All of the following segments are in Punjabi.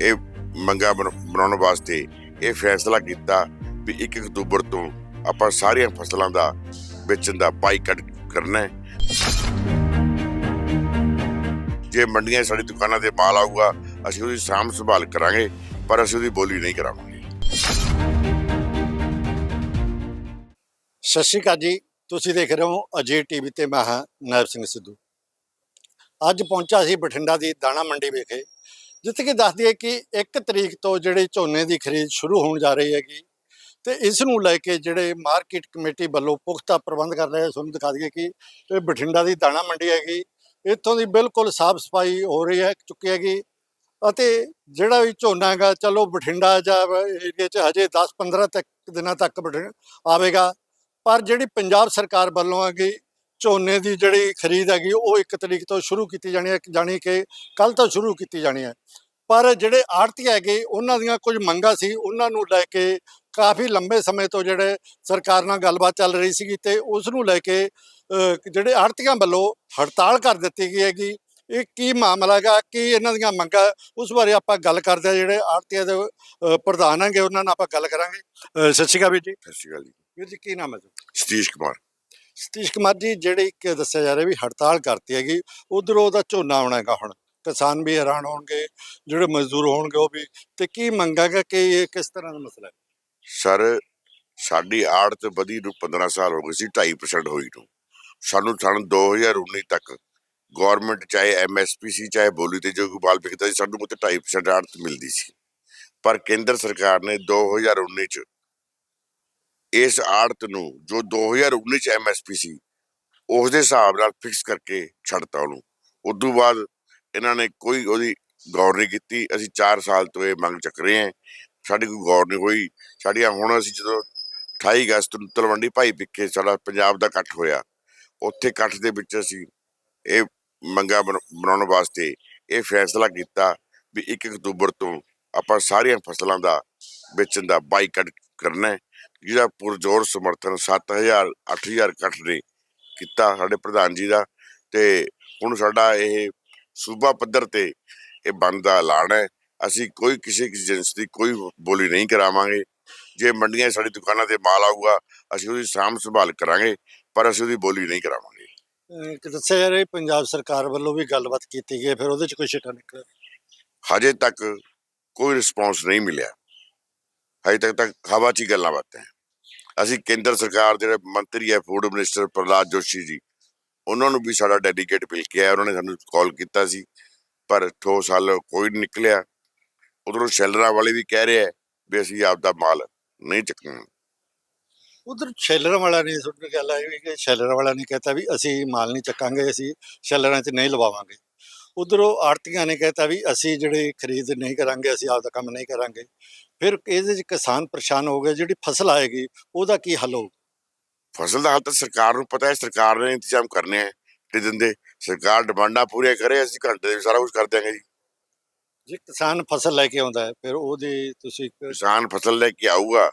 ਇਹ ਮੰਗਾ ਬਣਾਉਣ ਵਾਸਤੇ ਇਹ ਫੈਸਲਾ ਕੀਤਾ ਵੀ 1 ਅਕਤੂਬਰ ਤੋਂ ਆਪਾਂ ਸਾਰੀਆਂ ਫਸਲਾਂ ਦਾ ਵੇਚਣ ਦਾ ਬਾਈਕਾਟ ਕਰਨਾ ਹੈ। ਜੇ ਮੰਡੀਆਂ ਸਾਡੀ ਦੁਕਾਨਾਂ ਤੇ ਮਾਲ ਆਊਗਾ, ਅਸੀਂ ਉਹਦੀ ਸਾਂਭ ਸੰਭਾਲ ਕਰਾਂਗੇ, ਪਰ ਅਸੀਂ ਉਹਦੀ ਬੋਲੀ ਨਹੀਂ ਕਰਾਵਾਂਗੇ। ਸਤਿ ਸ਼੍ਰੀ ਅਕਾਲ ਜੀ। ਤੁਸੀਂ ਦੇਖ ਰਹੇ ਹੋ ਅਜੇ ਟੀਵੀ ਤੇ ਮੈਂ ਹਾਂ ਨਾਇਬ ਸਿੰਘ ਸਿੱਧੂ। ਅੱਜ ਪਹੁੰਚਾ ਸੀ ਬਠਿੰਡਾ ਦੀ ਦਾਣਾ ਮੰਡੀ ਵਿਖੇ। ਜਿੱਥੇ ਕਿ ਦੱਸਦੀ ਹੈ ਕਿ 1 ਤਰੀਕ ਤੋਂ ਜਿਹੜੇ ਝੋਨੇ ਦੀ ਖਰੀਦ ਸ਼ੁਰੂ ਹੋਣ ਜਾ ਰਹੀ ਹੈਗੀ ਤੇ ਇਸ ਨੂੰ ਲੈ ਕੇ ਜਿਹੜੇ ਮਾਰਕੀਟ ਕਮੇਟੀ ਵੱਲੋਂ ਪੁਖਤਾ ਪ੍ਰਬੰਧ ਕਰ ਰਹੇ ਤੁਹਾਨੂੰ ਦਿਖਾ ਦਈਏ ਕਿ ਇਹ ਬਠਿੰਡਾ ਦੀ ਦਾਣਾ ਮੰਡੀ ਹੈਗੀ, ਇੱਥੋਂ ਦੀ ਬਿਲਕੁਲ ਸਾਫ਼ ਸਫ਼ਾਈ ਹੋ ਰਹੀ ਹੈ, ਚੁੱਕੀ ਹੈਗੀ ਅਤੇ ਜਿਹੜਾ ਵੀ ਝੋਨਾ ਹੈਗਾ, ਚਲੋ ਬਠਿੰਡਾ ਜਾਂ ਏਰੀਆ 'ਚ ਹਜੇ 10-15 ਤੱਕ ਦਿਨਾਂ ਤੱਕ ਬਠਿੰ- ਆਵੇਗਾ, ਪਰ ਜਿਹੜੀ ਪੰਜਾਬ ਸਰਕਾਰ ਵੱਲੋਂ ਹੈਗੀ ਝੋਨੇ ਦੀ ਜਿਹੜੀ ਖਰੀਦ ਹੈਗੀ ਉਹ 1 ਤਰੀਕ ਤੋਂ ਸ਼ੁਰੂ ਕੀਤੀ ਜਾਣੀ ਹੈ ਜਾਣੀ ਕਿ ਕੱਲ ਤੋਂ ਸ਼ੁਰੂ ਕੀਤੀ ਜਾਣੀ ਹੈ। ਪਰ ਜਿਹੜੇ ਆੜਤੀ ਹੈਗੇ ਉਹਨਾਂ ਦੀਆਂ ਕੁਝ ਮੰਗਾਂ ਸੀ ਉਹਨਾਂ ਨੂੰ ਲੈ ਕੇ ਕਾਫੀ ਲੰਬੇ ਸਮੇਂ ਤੋਂ ਜਿਹੜੇ ਸਰਕਾਰ ਨਾਲ ਗੱਲਬਾਤ ਚੱਲ ਰਹੀ ਸੀਗੀ ਤੇ ਉਸ ਨੂੰ ਲੈ ਕੇ ਜਿਹੜੇ ਆੜਤੀਆਂ ਵੱਲੋਂ ਹੜਤਾਲ ਕਰ ਦਿੱਤੀ ਗਈ ਹੈਗੀ ਇਹ ਕੀ ਮਾਮਲਾ ਹੈਗਾ ਕੀ ਇਹਨਾਂ ਦੀਆਂ ਮੰਗਾਂ ਉਸ ਬਾਰੇ ਆਪਾਂ ਗੱਲ ਕਰਦੇ ਹਾਂ। ਜਿਹੜੇ ਆੜਤੀਆਂ ਦੇ ਪ੍ਰਧਾਨ ਹੈਗੇ ਉਹਨਾਂ ਨਾਲ ਆਪਾਂ ਗੱਲ ਕਰਾਂਗੇ। ਸਤਿ ਸ਼੍ਰੀ ਅਕਾਲ ਵੀਰ ਜੀ। ਸਤਿ ਸ਼੍ਰੀ ਅਕਾਲ ਜੀ। ਵੀਰ ਜੀ ਕੀ ਨਾਮ ਹੈ ਤੁਹਾਡਾ ਸਤੀਸ਼ ਕੁਮਾਰ। ਸਤੀਸ਼ ਕੁਮਾਰ ਜੀ, ਜਿਹੜੀ ਇੱਕ ਦੱਸਿਆ ਜਾ ਰਿਹਾ ਵੀ ਹੜਤਾਲ ਕਰਤੀ ਹੈਗੀ, ਉਧਰੋਂ ਉਹਦਾ ਝੋਨਾ ਆਉਣਾ ਹੈਗਾ ਹੁਣ। ਕਿਸਾਨ ਵੀ ਹੈਰਾਨ ਹੋਣਗੇ, ਜਿਹੜੇ ਮਜ਼ਦੂਰ ਹੋਣਗੇ ਉਹ ਵੀ। ਤੇ ਕੀ ਮੰਗਾਗਾ ਕਿ ਇਹ ਕਿਸ ਤਰ੍ਹਾਂ ਦਾ ਮਸਲਾ ਹੈ? ਸਰ, ਸਾਡੀ ਆੜਤ ਵਧੀ ਨੂੰ 15 ਸਾਲ ਹੋ ਗਏ ਸੀ 2.5% ਹੋਈ ਨੂੰ। ਸਾਨੂੰ ਸਨ 2019 ਤੱਕ ਗਵਰਨਮੈਂਟ ਚਾਹੇ ਐਮਐਸਪੀ ਸੀ, ਚਾਹੇ ਬੋਲੀ ਤੇ ਜੋ ਕੋਈ ਮਾਲ ਵਿਕਦਾ ਸੀ, ਸਾਨੂੰ ਉੱਤੇ 2.5% ਆੜਤ ਮਿਲਦੀ ਸੀ। ਪਰ ਕੇਂਦਰ ਸਰਕਾਰ ਨੇ 2019 ਚ ਇਸ ਆੜਤ ਨੂੰ ਜੋ 2019 ਚ ਐਮਐਸਪੀ ਸੀ ਉਸ ਦੇ ਹਿਸਾਬ ਨਾਲ ਫਿਕਸ ਕਰਕੇ ਛੱਡਤਾ ਉਹਨੂੰ। ਉਦੋਂ ਬਾਅਦ ਇਹਨਾਂ ਨੇ ਕੋਈ ਉਹਦੀ ਗੌਰ ਨਹੀਂ ਕੀਤੀ। ਅਸੀਂ 4 ਸਾਲ ਤੋਂ ਇਹ ਮੰਗ ਚੱਕ ਰਹੇ ਹਾਂ। ਸਾਡੀ ਕੋਈ ਗੌਰ ਨਹੀਂ ਹੋਈ। ਸਾਡੀਆਂ ਹੁਣ ਅਸੀਂ ਜਦੋਂ 28 ਅਗਸਤ ਨੂੰ ਤਲਵੰਡੀ ਭਾਈ ਵਿਖੇ ਸਾਡਾ ਪੰਜਾਬ ਦਾ ਇਕੱਠ ਹੋਇਆ, ਉੱਥੇ ਇਕੱਠ ਦੇ ਵਿੱਚ ਅਸੀਂ ਇਹ ਮੰਗਾ ਬਣਾਉਣ ਵਾਸਤੇ ਇਹ ਫੈਸਲਾ ਕੀਤਾ ਵੀ 1 ਅਕਤੂਬਰ ਤੋਂ ਆਪਾਂ ਸਾਰੀਆਂ ਫਸਲਾਂ ਦਾ ਵੇਚਣ ਦਾ ਬਾਈਕਾਟ ਕਰਨਾ ਹੈ ਜਿਹਦਾ ਪੁਰਜ਼ੋਰ ਸਮਰਥਨ 7000 8000 ਇਕੱਠ ਨੇ ਕੀਤਾ ਸਾਡੇ ਪ੍ਰਧਾਨ ਜੀ ਦਾ ਤੇ ਹੁਣ ਸਾਡਾ ਇਹ ਸੂਬਾ ਪੱਧਰ ਤੇ ਇਹ ਬੰਦ ਦਾ ਐਲਾਨ ਹੈ। ਅਸੀਂ ਕੋਈ ਕਿਸੇ ਕਿਸੇ ਜਿੰਸ ਦੀ ਕੋਈ ਬੋਲੀ ਨਹੀਂ ਕਰਾਵਾਂਗੇ। ਜੇ ਮੰਡੀਆਂ ਸਾਡੀ ਦੁਕਾਨਾਂ ਤੇ ਮਾਲ ਆਊਗਾ ਅਸੀਂ ਉਹਦੀ ਸਾਂਭ ਸੰਭਾਲ ਕਰਾਂਗੇ ਪਰ ਅਸੀਂ ਉਹਦੀ ਬੋਲੀ ਨਹੀਂ ਕਰਾਵਾਂਗੇ। ਦੱਸਿਆ ਜਾ ਰਿਹਾ ਪੰਜਾਬ ਸਰਕਾਰ ਵੱਲੋਂ ਵੀ ਗੱਲਬਾਤ ਕੀਤੀ ਗਈ ਫਿਰ ਉਹਦੇ ਚ ਕੋਈ ਸ਼ਿਕਾ ਨਿਕਲਿਆ? ਹਜੇ ਤੱਕ ਕੋਈ ਰਿਸਪੌਂਸ ਨਹੀਂ ਮਿਲਿਆ। ਹਜੇ ਤੱਕ ਤੱਕ ਹਵਾ 'ਚ ਹੀ ਗੱਲਾਂ ਬਾਤਾਂ ਅਸੀਂ ਕੇਂਦਰ ਸਰਕਾਰ ਜਿਹੜੇ ਮੰਤਰੀ ਹੈ ਫੂਡ ਮਿਨਿਸਟਰ ਪ੍ਰਹਲਾਦ ਜੋਸ਼ੀ ਜੀ, ਉਹਨਾਂ ਨੂੰ ਵੀ ਸਾਡਾ ਡੈਡੀਕੇਟ ਮਿਲ ਕੇ ਆਇਆ, ਉਹਨਾਂ ਨੇ ਸਾਨੂੰ ਕਾਲ ਕੀਤਾ ਸੀ, ਪਰ ਠੋਸ ਹੱਲ ਕੋਈ ਨਹੀਂ ਨਿਕਲਿਆ। ਉਧਰੋਂ ਸ਼ੈਲਰਾਂ ਵਾਲੇ ਵੀ ਕਹਿ ਰਹੇ ਵੀ ਅਸੀਂ ਆਪਦਾ ਮਾਲ ਨਹੀਂ ਚੱਕਣਾ। ਉਧਰ ਸੈਲਰਾਂ ਵਾਲਾ ਨੇ, ਸੁਣ ਗੱਲ ਆਈ ਕਿ ਸੈਲਰਾਂ ਵਾਲਾ ਨੇ ਕਹਿਤਾ ਵੀ ਅਸੀਂ ਮਾਲ ਨਹੀਂ ਚੱਕਾਂਗੇ, ਅਸੀਂ ਸ਼ੈਲਰਾਂ 'ਚ ਨਹੀਂ ਲਵਾਵਾਂਗੇ। ਉਧਰੋਂ ਆੜਤੀਆਂ ਨੇ ਕਹਿਤਾ ਵੀ ਅਸੀਂ ਜਿਹੜੇ ਖਰੀਦ ਨਹੀਂ ਕਰਾਂਗੇ ਅਸੀਂ ਆਪਦਾ ਕੰਮ ਨਹੀਂ ਕਰਾਂਗੇ। ਫਿਰ ਇਹਦੇ 'ਚ ਕਿਸਾਨ ਪਰੇਸ਼ਾਨ ਹੋ ਗਏ ਜਿਹੜੀ ਫਸਲ ਆਏਗੀ ਉਹਦਾ ਕੀ ਹੱਲ ਹੋਊ? ਫਸਲ ਦਾ ਹਾਲ ਤਾਂ ਸਰਕਾਰ ਨੂੰ ਪਤਾ ਹੈ ਸਰਕਾਰ ਨੇ ਇੰਤਜ਼ਾਮ ਕਰਨੇ ਹੈ ਤੇ ਦਿੰਦੇ। ਸਰਕਾਰ ਡਿਮਾਂਡਾਂ ਪੂਰੀਆਂ ਕਰੇ ਅਸੀਂ ਘੰਟੇ ਦੇ ਵਿੱਚ ਸਾਰਾ ਕੁਝ ਕਰ ਦਿਆਂਗੇ ਜੀ। ਜੇ ਕਿਸਾਨ ਫਸਲ ਲੈ ਕੇ ਆਉਂਦਾ ਹੈ ਫਿਰ ਉਹਦੀ ਤੁਸੀਂ ਕਿਸਾਨ ਫਸਲ ਲੈ ਕੇ ਆਊਗਾ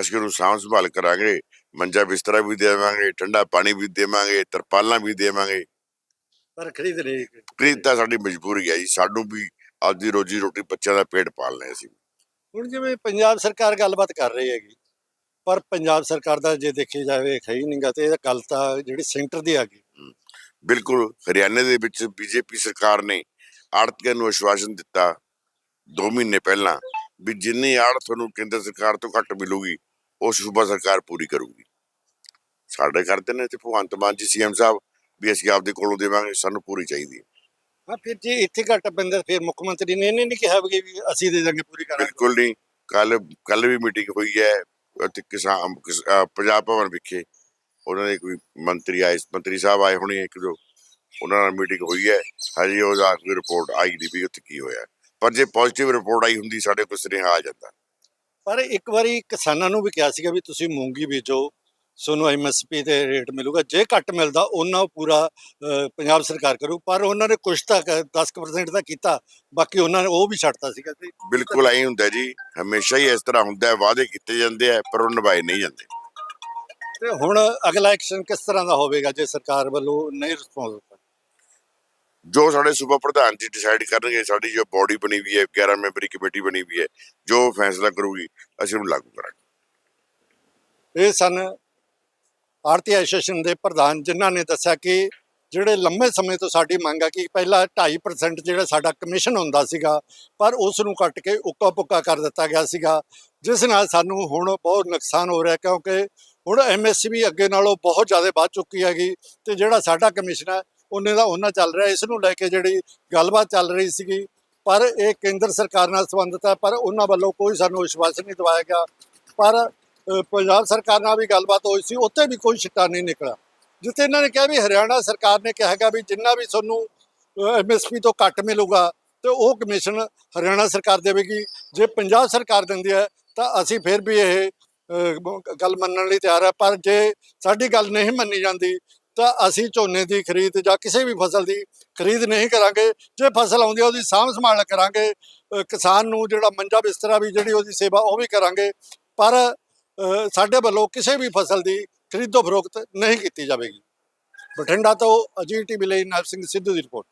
ਅਸੀਂ ਉਹਨੂੰ ਸਾਂਭ ਸੰਭਾਲ ਕਰਾਂਗੇ। ਮੰਜਾ ਬਿਸਤਰਾ ਵੀ ਦੇਵਾਂਗੇ ਠੰਡਾ ਪਾਣੀ ਵੀ ਦੇਵਾਂਗੇ ਤਰਪਾਲਾਂ ਵੀ ਦੇਵਾਂਗੇ। ਪਰ ਖਰੀਦ ਨਹੀਂ ਖਰੀਦ ਤਾਂ ਸਾਡੀ ਮਜਬੂਰੀ ਹੈ ਜੀ। ਸਾਨੂੰ ਵੀ ਆਪਦੀ ਰੋਜੀ ਰੋਟੀ ਬੱਚਿਆਂ ਦਾ ਪੇਟ ਪਾਲਣਾ ਹੈ ਅਸੀਂ। ਹੁਣ ਜਿਵੇਂ ਪੰਜਾਬ ਸਰਕਾਰ ਗੱਲਬਾਤ ਕਰ ਰਹੀ ਹੈਗੀ ਪਰ ਪੰਜਾਬ ਸਰਕਾਰ ਦਾ ਜੇ ਦੇਖੀ ਜਾਵੇ ਹੀ ਨਹੀਂਗਾ ਤੇ ਇਹ ਗੱਲ ਤਾਂ ਜਿਹੜੀ ਸੈਂਟਰ ਦੀ ਆ ਗਈ ਬਿਲਕੁਲ ਹਰਿਆਣੇ ਦੇ ਵਿੱਚ ਬੀਜੇਪੀ ਸਰਕਾਰ ਨੇ ਆੜਤੀਆਂ ਨੂੰ ਆਸ਼ਵਾਸਨ ਦਿੱਤਾ 2 ਮਹੀਨੇ ਪਹਿਲਾਂ ਵੀ ਜਿੰਨੀ ਆੜ ਤੁਹਾਨੂੰ ਕੇਂਦਰ ਸਰਕਾਰ ਤੋਂ ਘੱਟ ਮਿਲੂਗੀ ਉਹ ਸੂਬਾ ਸਰਕਾਰ ਪੂਰੀ ਕਰੂਗੀ। ਸਾਡੇ ਕਰਦੇ ਨੇ ਤੇ ਭਗਵੰਤ ਮਾਨ ਜੀ ਸੀਐਮ ਸਾਹਿਬ ਵੀ ਅਸੀਂ ਆਪਦੇ ਕੋਲੋਂ ਦੇਵਾਂਗੇ ਸਾਨੂੰ ਪੂਰੀ ਚਾਹੀਦੀ ਹੈ। ਹਾਂ ਫਿਰ ਜੇ ਇੱਥੇ ਘੱਟ ਪੈਂਦਾ ਫਿਰ ਮੁੱਖ ਮੰਤਰੀ ਨੇ ਇਹਨੇ ਨਹੀਂ ਕਿਹਾ ਵੀ ਅਸੀਂ ਦੇ ਦਾਂਗੇ ਪੂਰੀ ਕਰਾਂਗੇ। ਬਿਲਕੁਲ ਨਹੀਂ। ਕੱਲ ਕੱਲ ਵੀ ਮੀਟਿੰਗ ਹੋਈ ਹੈ ਅਤੇ ਕਿਸਾਨ ਪੰਜਾਬ ਭਵਨ ਵਿਖੇ ਉਹਨਾਂ ਦੇ ਕੋਈ ਮੰਤਰੀ ਆਏ ਮੰਤਰੀ ਸਾਹਿਬ ਆਏ ਹੋਣੇ ਇੱਕ ਦੋ ਉਹਨਾਂ ਨਾਲ ਮੀਟਿੰਗ ਹੋਈ ਹੈ। ਹਜੇ ਉਹਦਾ ਕੋਈ ਰਿਪੋਰਟ ਆਈ ਨਹੀਂ ਵੀ ਉੱਥੇ ਕੀ ਹੋਇਆ। ਪਰ ਜੇ ਪੋਜ਼ਿਟਿਵ ਰਿਪੋਰਟ ਆਈ ਹੁੰਦੀ ਸਾਡੇ ਕੋਲ ਸੁਨੇਹਾ ਆ ਜਾਂਦਾ। ਪਰ ਇੱਕ ਵਾਰੀ ਕਿਸਾਨਾਂ ਨੂੰ ਵੀ ਕਿਹਾ ਸੀਗਾ ਵੀ ਤੁਸੀਂ ਮੂੰਗੀ ਬੀਜੋ ਤੁਹਾਨੂੰ ਐਮਐਸਪੀ ਤੇ ਰੇਟ ਮਿਲੂਗਾ। ਜੇ ਘੱਟ ਮਿਲਦਾ ਉਹਨਾਂ ਉਹ ਪੂਰਾ ਪੰਜਾਬ ਸਰਕਾਰ ਕਰੂ। ਪਰ ਉਹਨਾਂ ਨੇ ਕੁਝ ਤਾਂ 10% ਦਾ ਕੀਤਾ। ਬਾਕੀ ਉਹਨਾਂ ਨੇ ਉਹ ਵੀ ਛੱਡਤਾ ਸੀਗਾ ਬਿਲਕੁਲ ਐਂ ਹੁੰਦਾ ਜੀ। ਹਮੇਸ਼ਾ ਹੀ ਇਸ ਤਰ੍ਹਾਂ ਹੁੰਦਾ ਹੈ। ਵਾਅਦੇ ਕੀਤੇ ਜਾਂਦੇ ਆ ਪਰ ਉਹ ਨਿਭਾਏ ਨਹੀਂ ਜਾਂਦੇ। ਤੇ ਹੁਣ ਅਗਲਾ ਐਕਸ਼ਨ ਕਿਸ ਤਰ੍ਹਾਂ ਦਾ ਹੋਵੇਗਾ ਜੇ ਸਰਕਾਰ ਵੱਲੋਂ ਨਹੀਂ ਰਿਸਪੌਂਸ ਜੋ ਸਾਡੇ ਸੂਬਾ ਪ੍ਰਧਾਨ ਜੀ ਡਿਸਾਈਡ ਕਰਨਗੇ ਸਾਡੀ ਜੋ ਬੋਡੀ ਬਣੀ ਹੋਈ ਹੈ 11 ਮੈਂਬਰੀ ਕਮੇਟੀ ਬਣੀ ਹੋਈ ਹੈ ਜੋ ਫੈਸਲਾ ਕਰੂਗੀ ਅਸੀਂ ਉਹਨੂੰ ਲਾਗੂ ਕਰਾਂਗੇ। ਇਹ ਸਨ ਆਰਤੀ ਐਸੋਸੀਏਸ਼ਨ ਦੇ ਪ੍ਰਧਾਨ ਜਿਨ੍ਹਾਂ ਨੇ ਦੱਸਿਆ ਕਿ ਜਿਹੜੇ ਲੰਮੇ ਸਮੇਂ ਤੋਂ ਸਾਡੀ ਮੰਗ ਆ ਕਿ ਪਹਿਲਾਂ 2.5% ਜਿਹੜਾ ਸਾਡਾ ਕਮਿਸ਼ਨ ਹੁੰਦਾ ਸੀਗਾ, ਪਰ ਉਸ ਨੂੰ ਕੱਟ ਕੇ ਉੱਕਾ ਪੁੱਕਾ ਕਰ ਦਿੱਤਾ ਗਿਆ ਸੀਗਾ, ਜਿਸ ਨਾਲ ਸਾਨੂੰ ਹੁਣ ਬਹੁਤ ਨੁਕਸਾਨ ਹੋ ਰਿਹਾ ਕਿਉਂਕਿ ਹੁਣ ਐਮਐਸਪੀ ਅੱਗੇ ਨਾਲੋਂ ਬਹੁਤ ਜ਼ਿਆਦਾ ਵੱਧ ਚੁੱਕੀ ਹੈਗੀ ਤੇ ਜਿਹੜਾ ਸਾਡਾ ਕਮਿਸ਼ਨ ਹੈ ਉਹਨੇ ਦਾ ਉਹਨਾਂ ਚੱਲ ਰਿਹਾ, ਇਸ ਨੂੰ ਲੈ ਕੇ ਜਿਹੜੀ ਗੱਲਬਾਤ ਚੱਲ ਰਹੀ ਸੀਗੀ, ਪਰ ਇਹ ਕੇਂਦਰ ਸਰਕਾਰ ਨਾਲ ਸੰਬੰਧਿਤ ਹੈ, ਪਰ ਉਹਨਾਂ ਵੱਲੋਂ ਕੋਈ ਸਾਨੂੰ ਵਿਸ਼ਵਾਸ ਨਹੀਂ ਦਿਵਾਇਆ ਗਿਆ, ਪਰ ਪੰਜਾਬ ਸਰਕਾਰ ਨਾਲ ਵੀ ਗੱਲਬਾਤ ਹੋਈ ਸੀ, ਉੱਥੇ ਵੀ ਕੋਈ ਛਿੱਟਾ ਨਹੀਂ ਨਿਕਲਿਆ। ਜਿੱਥੇ ਇਹਨਾਂ ਨੇ ਕਿਹਾ ਵੀ ਹਰਿਆਣਾ ਸਰਕਾਰ ਨੇ ਕਿਹਾ ਹੈਗਾ ਵੀ ਜਿੰਨਾ ਵੀ ਤੁਹਾਨੂੰ ਐਮਐਸਪੀ ਤੋਂ ਘੱਟ ਮਿਲੂਗਾ, ਤੇ ਉਹ ਕਮਿਸ਼ਨ ਹਰਿਆਣਾ ਸਰਕਾਰ ਦੇਵੇਗੀ। ਜੇ ਪੰਜਾਬ ਸਰਕਾਰ ਦਿੰਦੀ ਹੈ, ਤਾਂ ਅਸੀਂ ਫਿਰ ਵੀ ਇਹ ਗੱਲ ਮੰਨਣ ਲਈ ਤਿਆਰ ਹੈ। ਪਰ ਜੇ ਸਾਡੀ ਗੱਲ ਨਹੀਂ ਮੰਨੀ ਜਾਂਦੀ, ਤਾਂ ਅਸੀਂ ਝੋਨੇ ਦੀ ਖਰੀਦ ਜਾਂ ਕਿਸੇ ਵੀ ਫਸਲ ਦੀ ਖਰੀਦ ਨਹੀਂ ਕਰਾਂਗੇ। ਜੇ ਫਸਲ ਆਉਂਦੀ ਹੈ, ਉਹਦੀ ਸਾਂਭ ਸੰਭਾਲ ਕਰਾਂਗੇ। ਕਿਸਾਨ ਨੂੰ ਜਿਹੜਾ ਮੰਜਾ ਬਿਸਤਰਾ ਵੀ ਜਿਹੜੀ ਉਹਦੀ ਸੇਵਾ, ਉਹ ਵੀ ਕਰਾਂਗੇ। ਪਰ ਸਾਡੇ ਵੱਲੋਂ ਕਿਸੇ ਵੀ ਫਸਲ ਦੀ ਖਰੀਦੋ ਫਰੋਖਤ ਨਹੀਂ ਕੀਤੀ ਜਾਵੇਗੀ। ਬਠਿੰਡਾ ਤੋਂ ਅਜੀਤ ਟੀਵੀ ਲਈ ਨਾਇਬ ਸਿੰਘ ਸਿੱਧੂ ਦੀ ਰਿਪੋਰਟ।